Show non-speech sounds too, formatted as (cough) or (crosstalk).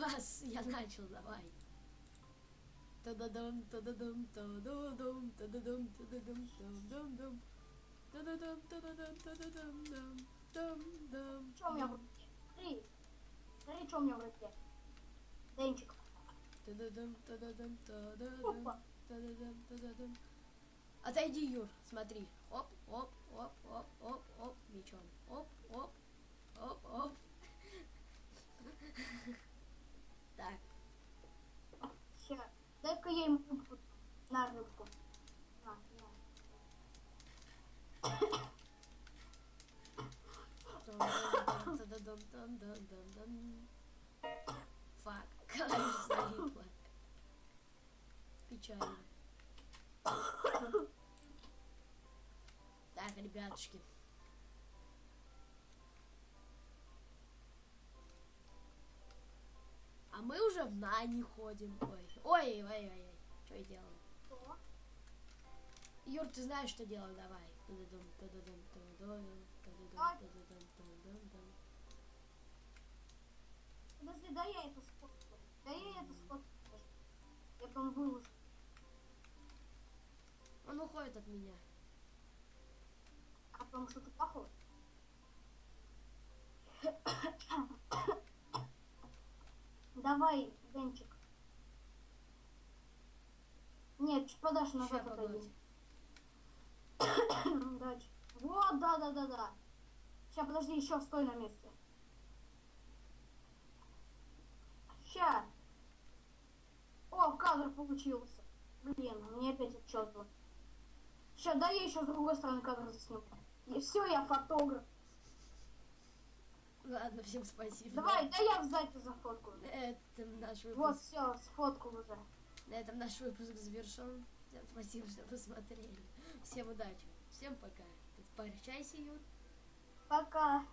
Вас, я начал, давай. Та-да-дам, та-да-дам, та-да-дам, та-да-дам, та-да-дам, та-дам-дам. Та-да-дам, та-да-дам, та-да-дам, дам, дам-дам. Что у меня в руке? Смотри. Смотри, что у меня в руке. Денчик. Та-да-дам, та-да-дам, та-да-дам, та-да-дам, та-да-дам. Отойди, Юр, смотри. Оп, оп, оп, оп, Dakika 20 kupon. Nerede kupon? Fuck. Guys, I hate one. Picture. Daha bir atış gibi. А мы уже в Нани ходим. Ой, ой, ой, ой, ой. Что я делаю? Что? Юр, ты знаешь, что делать, давай. Подожди, дай я это сфоткаю. Дай я это сфоткаю. Я потом выложу. Он уходит от меня. А потом что-то плохое. Давай, Денчик. Нет, чуть подальше назад отойди. (coughs) Дальше. Вот, да, да, да, да. Сейчас, подожди, еще стой на месте. Ща. О, кадр получился. Блин, мне опять отчетно. Сейчас, дай я еще с другой стороны кадр засниму. И все, я фотограф. Ладно, всем спасибо. Давай, дай я сзади зафоткаю. На этом наш Вот, выпуск, все, сфоткал уже. на этом наш выпуск завершен. Всем спасибо, что посмотрели. Всем удачи. Всем пока. Прощайся, Юр. Пока.